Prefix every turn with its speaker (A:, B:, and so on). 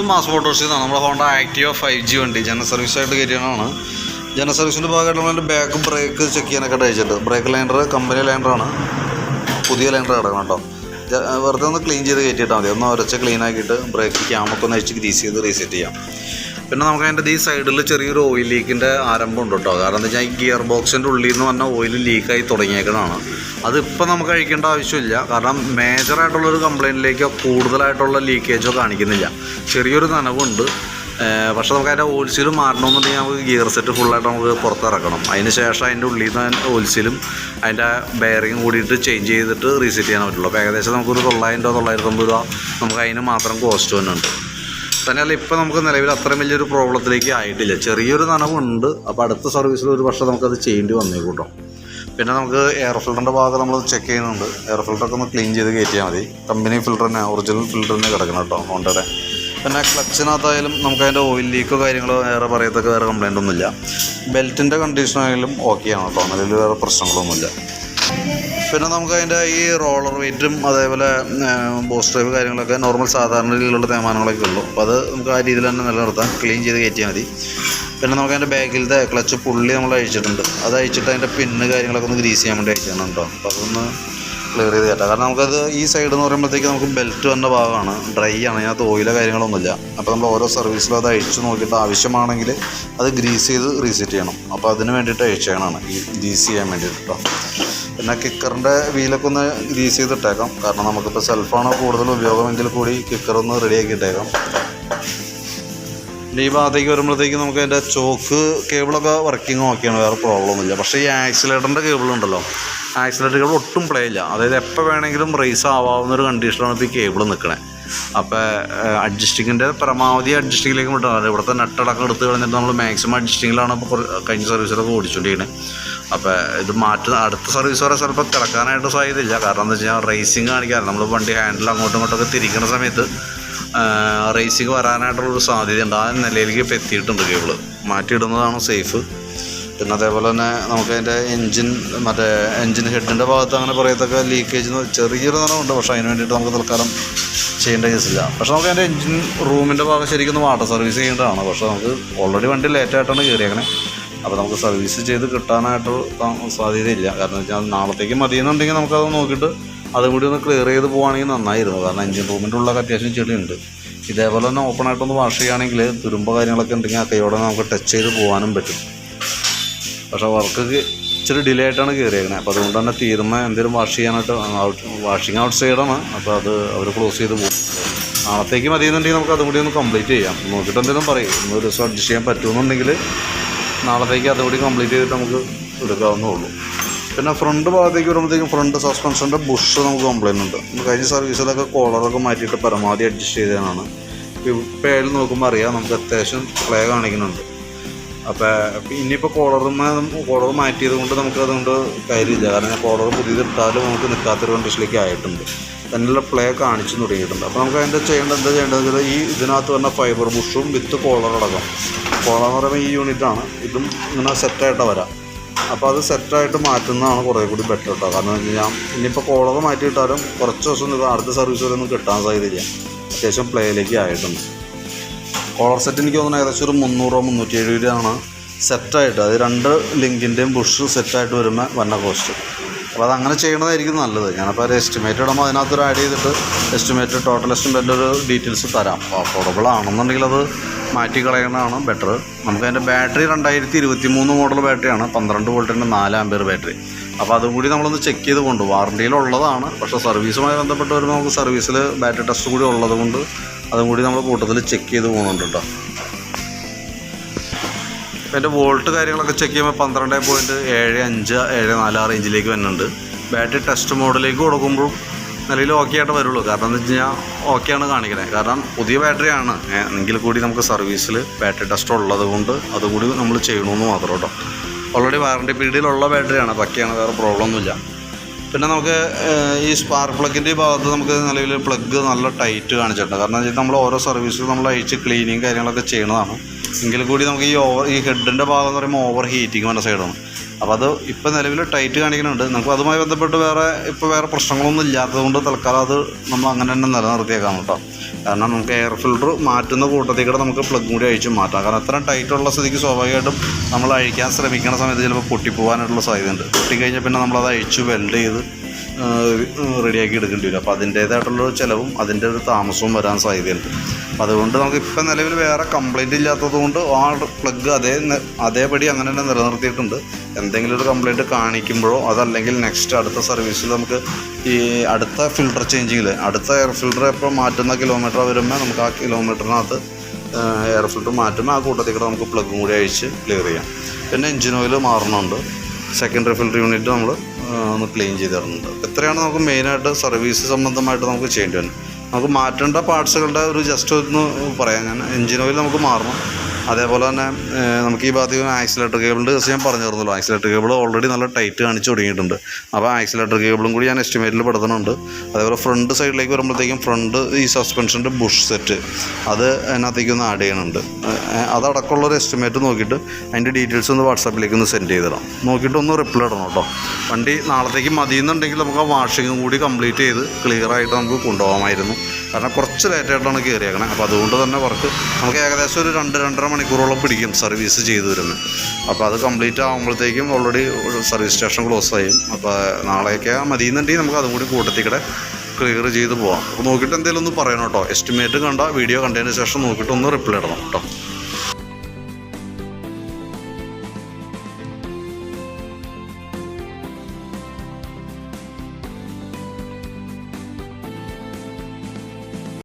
A: ഇത് മാസ് മോട്ടോഴ്സിൽ നിന്നാണ് നമ്മുടെ ഹോണ്ട ആക്ടിവ ഫൈവ് ജി വണ്ടി. ജനറൽ സർവീസ് ആയിട്ട് കയറ്റിയാണ് ജനറൽ സർവീസിന്റെ ഭാഗമായിട്ട് നമ്മൾ ബാക്ക് ബ്രേക്ക് ചെക്ക് ചെയ്യാനൊക്കെ അയച്ചിട്ടുണ്ട് ബ്രേക്ക് ലൈൻഡർ കമ്പനി ലൈൻഡറാണ് പുതിയ ലൈൻഡർ കിടക്കണം കേട്ടോ. വെറുതെ ഒന്ന് ക്ലീൻ ചെയ്ത് കയറ്റിയിട്ടാൽ മതി. ഒന്ന് ഉരച്ച് ക്ലീൻ ആക്കിയിട്ട് ബ്രേക്ക് ക്യാമൊക്കെ ഒന്ന് അഴിച്ച് ഗ്രീസ് ചെയ്ത് റീസെറ്റ് ചെയ്യാം. പിന്നെ നമുക്ക് അതിന്റെ ഈ സൈഡിൽ ചെറിയൊരു ഓയിൽ ലീക്കിന്റെ ആരംഭം ഉണ്ട് കേട്ടോ കാരണം എന്താ വെച്ചാൽ ഈ ഗിയർ ബോക്സിന്റെ ഉള്ളിൽ നിന്ന് വന്ന ഓയിൽ ലീക്കായി തുടങ്ങിയേക്കണതാണ് അതിപ്പോൾ നമുക്ക് അഴിക്കേണ്ട ആവശ്യമില്ല. കാരണം മേജറായിട്ടുള്ളൊരു കംപ്ലയിന്റിലേക്കോ കൂടുതലായിട്ടുള്ള ലീക്കേജോ കാണിക്കുന്നില്ല. ചെറിയൊരു നനവുണ്ട്. പക്ഷേ നമുക്ക് അതിന്റെ ഓയിൽസീൽ മാറണമെന്നുണ്ടെങ്കിൽ നമുക്ക് ഗിയർ സെറ്റ് ഫുള്ളായിട്ട് നമുക്ക് പുറത്തിറക്കണം. അതിന് ശേഷം അതിന്റെ ഉള്ളിൽ നിന്ന് ഓയിൽസീലും അതിന്റെ ബെയറിങ് കൂടിയിട്ട് ചേഞ്ച് ചെയ്തിട്ട് റീസെറ്റ് ചെയ്യാൻ പറ്റുള്ളൂ. അപ്പോൾ ഏകദേശം നമുക്കൊരു തൊള്ളായിരം രൂപ തൊള്ളായിരത്തമ്പത് രൂപ നമുക്ക് അതിന് മാത്രം കോസ്റ്റ് വരുന്നുണ്ട് തന്നെയല്ല ഇപ്പം നമുക്ക് നിലവിൽ അത്രയും വലിയൊരു പ്രോബ്ലത്തിലേക്ക് ആയിട്ടില്ല. ചെറിയൊരു നനവുണ്ട്. അപ്പോൾ അടുത്ത സർവീസിൽ ഒരു പക്ഷേ നമുക്കത് ചെയ്യേണ്ടി വന്നേക്കൂട്ടോ. പിന്നെ നമുക്ക് എയർ ഫിൽറ്ററിന്റെ ഭാഗം നമ്മൾ ചെക്ക് ചെയ്യുന്നുണ്ട്. എയർ ഫിൽറ്ററൊക്കെ ഒന്ന് ക്ലീൻ ചെയ്ത് കയറ്റിയാൽ മതി. കമ്പനി ഫിൽറ്റർ തന്നെ ഒറിജിനൽ ഫിൽറ്റർ തന്നെ കിടക്കണം കേട്ടോ ഹോണ്ടയുടെ പിന്നെ ക്ലച്ചിനകത്തായാലും നമുക്ക് അതിന്റെ ഓയിൽ ലീക്കോ കാര്യങ്ങളോ വേറെ പറയത്തൊക്കെ വേറെ കംപ്ലൈന്റ് ഒന്നുമില്ല. ബെൽറ്റിന്റെ കണ്ടീഷനായാലും ആണ് കേട്ടോ. നിലവിൽ വേറെ പ്രശ്നങ്ങളൊന്നുമില്ല. പിന്നെ നമുക്ക് അതിന്റെ ഈ റോളർ വെയിറ്റും അതേപോലെ ബോസ് ഡ്രൈവ് കാര്യങ്ങളൊക്കെ നോർമൽ സാധാരണ രീതിയിലുള്ള തേമാനങ്ങളൊക്കെ ഉള്ളൂ. അപ്പോൾ അത് നമുക്ക് ആ രീതിയിൽ തന്നെ നിലനിർത്താം. ക്ലീൻ ചെയ്ത് കയറ്റിയാൽ മതി. പിന്നെ നമുക്ക് അതിന്റെ ബാക്കിലത്തെ ക്ലച്ച് പുള്ളി നമ്മൾ അഴിച്ചിട്ടുണ്ട്. അത് അഴിച്ചിട്ട് അതിന്റെ പിന്ന് കാര്യങ്ങളൊക്കെ ഒന്ന് ഗ്രീസ് ചെയ്യാൻ വേണ്ടി അയച്ചാണ് കേട്ടോ. അപ്പോൾ അതൊന്ന് ക്ലിയർ ചെയ്ത് കയറ്റാം കാരണം നമുക്കത് ഈ സൈഡ് എന്ന് പറയുമ്പോഴത്തേക്ക് നമുക്ക് ബെൽറ്റ് വന്ന ഭാഗമാണ്. ഡ്രൈ ആണ്. അതിനകത്ത് ഓയിലോ കാര്യങ്ങളൊന്നുമില്ല. അപ്പോൾ നമ്മൾ ഓരോ സർവീസിലും അത് അഴിച്ച് നോക്കിയിട്ട് ആവശ്യമാണെങ്കിൽ അത് ഗ്രീസ് ചെയ്ത് റീസെറ്റ് ചെയ്യണം. അപ്പോൾ അതിന് വേണ്ടിയിട്ട് അഴിച്ചതാണ് ഈ ഗ്രീസ് ചെയ്യാൻ വേണ്ടിയിട്ട് കേട്ടോ. പിന്നെ കിക്കറിന്റെ വീലൊക്കെ ഒന്ന് ഗ്രീസ് ചെയ്തിട്ടേക്കാം. കാരണം നമുക്കിപ്പോൾ സെൽഫാണ് കൂടുതൽ ഉപയോഗമെങ്കിൽ കൂടി കിക്കർ ഒന്ന് റെഡിയാക്കി ഇട്ടേക്കാം പിന്നെ ഈ ഭാഗത്തേക്ക് വരുമ്പോഴത്തേക്ക് നമുക്ക് അതിന്റെ ചോക്ക് കേബിളൊക്കെ വർക്കിംഗ് ഓക്കെയാണ് വേറെ പ്രോബ്ലം ഒന്നുമില്ല. പക്ഷേ ഈ ആക്സിലേറ്ററിന്റെ കേബിൾ ഉണ്ടല്ലോ. ആക്സിലേറ്റർ കേബിൾ ഒട്ടും പ്ലേ ഇല്ല. അതായത് എപ്പോൾ വേണമെങ്കിലും റേസ് ആവാവുന്ന ഒരു കണ്ടീഷനാണ് ഇപ്പോൾ ഈ കേബിൾ നിൽക്കണേ അപ്പോൾ അഡ്ജസ്റ്റിങ്ങിന്റെ പരമാവധി അഡ്ജസ്റ്റിങ്ങിലേക്ക് വിട്ടതാണ്. ഇവിടുത്തെ നട്ടടക്കം എടുത്ത് കളഞ്ഞിട്ട് നമ്മൾ മാക്സിമം അഡ്ജസ്റ്റിങ്ങിലാണ് ഇപ്പോൾ കഴിഞ്ഞ സർവീസിലൊക്കെ ഓടിച്ചുകൊണ്ടിരിക്കുന്നത് അപ്പോൾ ഇത് മാറ്റുന്ന അടുത്ത സർവീസ് വരെ ചിലപ്പോൾ കിടക്കാനായിട്ട് സാധ്യതയില്ല. കാരണം എന്താ വെച്ചാൽ റേസിംഗ് റേസിങ് കാണിക്കാൻ നമ്മൾ വണ്ടി ഹാൻഡിൽ അങ്ങോട്ടും ഇങ്ങോട്ടൊക്കെ തിരിക്കുന്ന സമയത്ത് റേസിങ് വരാനായിട്ടുള്ളൊരു സാധ്യതയുണ്ട്. ആ നിലയിലേക്ക് ഇപ്പോൾ എത്തിയിട്ടുണ്ട് കേബിൾ മാറ്റിയിടുന്നതാണ് സേഫ് പിന്നെ അതേപോലെ തന്നെ നമുക്ക് അതിന്റെ എൻജിൻ മറ്റേ എൻജിൻ ഹെഡിന്റെ ഭാഗത്ത് അങ്ങനെ പറയത്തക്ക ലീക്കേജ് ചെറിയൊരു നിറമുണ്ട് പക്ഷേ അതിന് വേണ്ടിയിട്ട് നമുക്ക് തൽക്കാലം ചെയ്യേണ്ട കേസില്ല. പക്ഷെ നമുക്ക് അതിന്റെ എൻജിൻ റൂമിന്റെ ഭാഗം ശരിക്കും വാട്ടർ സർവീസ് ചെയ്യേണ്ടതാണ്. പക്ഷെ നമുക്ക് ഓൾറെഡി വണ്ടി ലേറ്റായിട്ടാണ് കയറിയേക്കണേ അപ്പോൾ നമുക്ക് സർവീസ് ചെയ്ത് കിട്ടാനായിട്ട് സാധ്യതയില്ല. കാരണം വെച്ചാൽ നാളത്തേക്ക് മതിയെന്നുണ്ടെങ്കിൽ നമുക്കത് നോക്കിയിട്ട് അതും കൂടി ഒന്ന് ക്ലിയർ ചെയ്ത് പോവുകയാണെങ്കിൽ നന്നായിരുന്നു. കാരണം എഞ്ചിൻ റൂമിന്റെ ഉള്ളൊക്കെ അത്യാവശ്യം ചെളിയുണ്ട്. ഇതേപോലെ തന്നെ ഓപ്പൺ ആയിട്ടൊന്ന് വാഷ് ചെയ്യുകയാണെങ്കിൽ തുരുമ്പ് കാര്യങ്ങളൊക്കെ ഉണ്ടെങ്കിൽ ആ കൈയോടെ നമുക്ക് ടച്ച് ചെയ്ത് പോകാനും പറ്റും. പക്ഷേ വർക്ക് ഇച്ചിരി ഡിലേ ആയിട്ടാണ് കയറിയേക്കുന്നത് അപ്പോൾ അതുകൊണ്ട് തന്നെ തീരുമ്പോൾ എന്തെങ്കിലും വാഷ് ചെയ്യാനായിട്ട് വാഷിംഗ് ഔട്ട് സൈഡാണ് അപ്പോൾ അത് അവർ ക്ലോസ് ചെയ്ത് പോകും. നാളത്തേക്ക് മതിയെന്നുണ്ടെങ്കിൽ നമുക്ക് അതും കൂടി ഒന്ന് കംപ്ലീറ്റ് ചെയ്യാം. നോക്കിയിട്ട് എന്തെങ്കിലും പറയും. ഒരു ദിവസം അഡ്ജസ്റ്റ് ചെയ്യാൻ പറ്റുമെന്നുണ്ടെങ്കിൽ നാളത്തേക്ക് അതും കൂടി കംപ്ലീറ്റ് ചെയ്തിട്ട് നമുക്ക് എടുക്കാവുന്നേ ഉള്ളൂ പിന്നെ ഫ്രണ്ട് ഭാഗത്തേക്ക് വരുമ്പോഴത്തേക്കും ഫ്രണ്ട് സസ്പെൻഷന്റെ ബുഷ് നമുക്ക് കംപ്ലൈന്റ് ഉണ്ട്. കഴിഞ്ഞ സർവീസിലൊക്കെ കോളറൊക്കെ മാറ്റിയിട്ട് പരമാവധി അഡ്ജസ്റ്റ് ചെയ്തതാണ്. അതിൽ നോക്കുമ്പോൾ അറിയാം നമുക്ക് അത്യാവശ്യം പ്ലേ കാണിക്കുന്നുണ്ട്. അപ്പോൾ ഇനിയിപ്പോൾ കോളറും കോളർ മാറ്റിയത് കൊണ്ട് നമുക്ക് അതുകൊണ്ട് കാര്യമില്ല. കാരണം കോളർ പുതിയത് ഇട്ടാലും നമുക്ക് നിൽക്കാത്തൊരു കണ്ടീഷനിലേക്ക് ആയിട്ടുണ്ട്. തന്നെയുള്ള പ്ലേ കാണിച്ചു തുടങ്ങിയിട്ടുണ്ട്. അപ്പോൾ നമുക്ക് അതിന്റെ ചെയ്യേണ്ടത് എന്താ ചെയ്യേണ്ടത് വെച്ചാൽ ഈ ഇതിനകത്ത് വരുന്ന ഫൈബർ ബുഷും വിത്ത് കോളർ അടക്കം. കോളർ എന്ന് പറയുമ്പോൾ ഈ യൂണിറ്റാണ് ഇതും ഇങ്ങനെ സെറ്റായിട്ട് വരാം. അപ്പോൾ അത് സെറ്റായിട്ട് മാറ്റുന്നതാണ് കുറേ കൂടി ബെറ്റർ കേട്ടോ കാരണം എന്ന് വെച്ച് കഴിഞ്ഞാൽ ഇനിയിപ്പോൾ കോളർ മാറ്റിയിട്ടാലും കുറച്ച് ദിവസം അടുത്ത സർവീസ് വരെ ഒന്നും കിട്ടാൻ സാധ്യതയില്ല. അത്യാവശ്യം പ്ലേയിലേക്ക് ആയിട്ടുണ്ട്. കോളർ സെറ്റ് എനിക്ക് തോന്നുന്നത് ഏകദേശം ഒരു മുന്നൂറോ മുന്നൂറ്റി എഴുപത് രൂപയാണ് സെറ്റായിട്ട് അത് രണ്ട് ലിങ്കിന്റെയും ബുഷ് സെറ്റായിട്ട് വരുമ്പോൾ വന്ന കോസ്റ്റ് അപ്പോൾ അത് അങ്ങനെ ചെയ്യണതായിരിക്കും നല്ലത്. ഞാനപ്പോൾ ഒരു എസ്റ്റിമേറ്റ് ഇടുമ്പോൾ അതിനകത്തൊരു ആഡ് ചെയ്തിട്ട് എസ്റ്റിമേറ്റ് ടോട്ടൽ എസ്റ്റിമേറ്റ് ഒരു ഡീറ്റെയിൽസ് തരാം. അപ്പോൾ അഫോർഡബിൾ ആണെന്നുണ്ടെങ്കിൽ അത് മാറ്റി കളയണതാണ് ബെറ്റർ നമുക്ക് അതിന്റെ ബാറ്ററി രണ്ടായിരത്തി ഇരുപത്തി മൂന്ന് മോഡൽ ബാറ്ററിയാണ് പന്ത്രണ്ട് വോൾട്ടിന്റെ നാല് ആമ്പയർ ബാറ്ററി അപ്പോൾ അതും കൂടി നമ്മളൊന്ന് ചെക്ക് ചെയ്ത് കൊണ്ട്. വാറണ്ടിയിലുള്ളതാണ് പക്ഷേ സർവീസുമായി ബന്ധപ്പെട്ട് വരുമ്പോൾ നമുക്ക് സർവീസിൽ ബാറ്ററി ടെസ്റ്റ് കൂടി ഉള്ളത് കൊണ്ട് അതും കൂടി നമ്മൾ കൂട്ടത്തിൽ ചെക്ക് ചെയ്ത് പോകുന്നുണ്ട് കേട്ടോ എന്റെ വോൾട്ട് കാര്യങ്ങളൊക്കെ ചെക്ക് ചെയ്യുമ്പോൾ പന്ത്രണ്ട് പോയിന്റ് ഏഴ് അഞ്ച് ഏഴ് നാല് ആ റേഞ്ചിലേക്ക് വരുന്നുണ്ട്. ബാറ്ററി ടെസ്റ്റ് മോഡിലേക്ക് കൊടുക്കുമ്പോഴും നിലയിൽ ഓക്കെ ആയിട്ട് വരുള്ളൂ. കാരണം എന്താ വെച്ച് കഴിഞ്ഞാൽ ഓക്കെയാണ് കാണിക്കണേ. കാരണം പുതിയ ബാറ്ററിയാണ് എങ്കിൽ കൂടി നമുക്ക് സർവീസിൽ ബാറ്ററി ടെസ്റ്റ് ഉള്ളത് കൊണ്ട് അതുകൂടി നമ്മൾ ചെയ്യണമെന്ന് മാത്രം കേട്ടോ ഓൾറെഡി വാറണ്ടി പീരീഡിലുള്ള ബാറ്ററിയാണ് ബാക്കിയാണ് വേറെ പ്രോബ്ലം ഒന്നുമില്ല. പിന്നെ നമുക്ക് ഈ സ്പാർക്ക് പ്ലഗിന്റെ ഭാഗത്ത് നമുക്ക് നിലവിൽ പ്ലഗ് നല്ല ടൈറ്റ് കാണിച്ചിട്ടുണ്ട്. കാരണം വെച്ചാൽ നമ്മൾ ഓരോ സർവീസിലും നമ്മൾ അയച്ച് ക്ലീനിങ് കാര്യങ്ങളൊക്കെ ചെയ്യണതാണ്. എങ്കിൽ കൂടി നമുക്ക് ഈ ഓവർ ഈ ഹെഡിന്റെ ഭാഗം എന്ന് പറയുമ്പോൾ ഓവർ ഹീറ്റിംഗ് വന്ന സൈഡാണ് അപ്പോൾ അത് ഇപ്പോൾ നിലവിൽ ടൈറ്റ് കാണിക്കുന്നുണ്ട്. നമുക്ക് അതുമായി ബന്ധപ്പെട്ട് വേറെ ഇപ്പോൾ വേറെ പ്രശ്നങ്ങളൊന്നും ഇല്ലാത്തത് കൊണ്ട് തൽക്കാലം അത് നമ്മൾ അങ്ങനെ തന്നെ നിലനിർത്തിയേക്കാം കേട്ടോ. കാരണം നമുക്ക് എയർ ഫിൽട്ടർ മാറ്റുന്ന കൂട്ടത്തിൽ കൂടെ നമുക്ക് പ്ലഗ് കൂടി അഴിച്ച് മാറ്റാം. കാരണം അത്രയും ടൈറ്റുള്ള സ്ഥിതിക്ക് സ്വാഭാവികമായിട്ടും നമ്മൾ അഴിക്കാൻ ശ്രമിക്കുന്ന സമയത്ത് ചിലപ്പോൾ പൊട്ടിപ്പോകാനായിട്ടുള്ള സാധ്യതയുണ്ട്. പൊട്ടിക്കഴിഞ്ഞാൽ പിന്നെ നമ്മളത് അഴിച്ച് വെൽഡ് ചെയ്ത് റെഡിയാക്കി എടുക്കേണ്ടി വരും. അപ്പോൾ അതിന്റേതായിട്ടുള്ളൊരു ചിലവും അതിന്റെ ഒരു താമസവും വരാൻ സാധ്യതയുണ്ട്. അപ്പോൾ അതുകൊണ്ട് നമുക്ക് ഇപ്പം നിലവിൽ വേറെ കംപ്ലൈന്റ് ഇല്ലാത്തതുകൊണ്ട് ആ പ്ലഗ് അതേ അതേപടി അങ്ങനെ തന്നെ നിലനിർത്തിയിട്ടുണ്ട്. എന്തെങ്കിലും ഒരു കംപ്ലൈന്റ് കാണിക്കുമ്പോഴോ അതല്ലെങ്കിൽ നെക്സ്റ്റ് അടുത്ത സർവീസിൽ നമുക്ക് ഈ അടുത്ത ഫിൽട്ടർ ചേഞ്ചിങ്ങിൽ അടുത്ത എയർ ഫിൽട്ടർ എപ്പോൾ മാറ്റുന്ന കിലോമീറ്റർ വരുമ്പോൾ നമുക്ക് ആ കിലോമീറ്ററിനകത്ത് എയർ ഫിൽട്ടർ മാറ്റുമ്പോൾ ആ കൂട്ടത്തിൽ കൂടെ നമുക്ക് പ്ലഗും കൂടി അഴിച്ച് ക്ലിയർ ചെയ്യാം. പിന്നെ എഞ്ചിൻ ഓയിൽ മാറണമുണ്ട് സെക്കൻഡറി ഫിൽട്ടർ യൂണിറ്റ് നമ്മൾ ഒന്ന് ക്ലീൻ ചെയ്ത് തരുന്നുണ്ട്. എത്രയാണ് നമുക്ക് മെയിനായിട്ട് സർവീസ് സംബന്ധമായിട്ട് നമുക്ക് ചെയ്യേണ്ടി വരുന്നത്. നമുക്ക് മാറ്റേണ്ട പാർട്സുകളുടെ ഒരു ജസ്റ്റ് ഒന്ന് പറയാം. ഞാൻ എഞ്ചിൻ ഓയിൽ നമുക്ക് മാറണം. അതേപോലെ തന്നെ നമുക്ക് ഈ ഭാഗത്ത് ആക്സിലേറ്റർ കേബിളിന്റെ കേസ് ഞാൻ പറഞ്ഞു തരുന്നല്ലോ ആക്സിലേറ്റർ കേബിൾ ഓൾറെഡി നല്ല ടൈറ്റ് കാണിച്ച് തുടങ്ങിയിട്ടുണ്ട്. അപ്പോൾ ആക്സിലേറ്റർ കേബിളും കൂടി ഞാൻ എസ്റ്റിമേറ്റിൽ പെടുത്തുന്നുണ്ട്. അതേപോലെ ഫ്രണ്ട് സൈഡിലേക്ക് വരുമ്പോഴത്തേക്കും ഫ്രണ്ട് ഈ സസ്പെൻഷന്റെ ബുഷ് സെറ്റ് അത് അതിനകത്തേക്ക് ഒന്ന് ആഡ് ചെയ്യണുണ്ട്. അതടക്കമുള്ളൊരു എസ്റ്റിമേറ്റ് നോക്കിയിട്ട് അതിന്റെ ഡീറ്റെയിൽസ് ഒന്ന് വാട്സാപ്പിലേക്ക് ഒന്ന് സെൻഡ് ചെയ്തിടാം നോക്കിയിട്ട് ഒന്ന് റിപ്ലൈ ഇടണം കേട്ടോ. വണ്ടി നാളത്തേക്ക് മതിയെന്നുണ്ടെങ്കിൽ നമുക്ക് ആ വാഷിങ്ങും കൂടി കംപ്ലീറ്റ് ചെയ്ത് ക്ലിയറായിട്ട് നമുക്ക് കൊണ്ടുപോകാമായിരുന്നു. കാരണം കുറച്ച് ലേറ്റായിട്ടാണ് കയറിയേക്കണേ അപ്പോൾ അതുകൊണ്ട് തന്നെ വർക്ക് നമുക്ക് ഏകദേശം ഒരു രണ്ട് രണ്ടര മണിക്കൂറോളം പിടിക്കും സർവീസ് ചെയ്തു വരുന്നത് അപ്പോൾ അത് കംപ്ലീറ്റ് ആകുമ്പോഴത്തേക്കും ഓൾറെഡി സർവീസ് സ്റ്റേഷൻ ക്ലോസ് ആയും. അപ്പോൾ നാളെയൊക്കെ മതിയെന്നുണ്ടെങ്കിൽ നമുക്ക് അതും കൂടി കൂട്ടത്തിക്കടെ ക്ലിയർ ചെയ്ത് പോവാം. അപ്പോൾ നോക്കിയിട്ട് എന്തെങ്കിലും ഒന്ന് പറയണം കേട്ടോ. എസ്റ്റിമേറ്റ് കണ്ട വീഡിയോ കണ്ടതിന് ശേഷം നോക്കിയിട്ട് ഒന്ന് റിപ്ലൈ ഇടണം കേട്ടോ.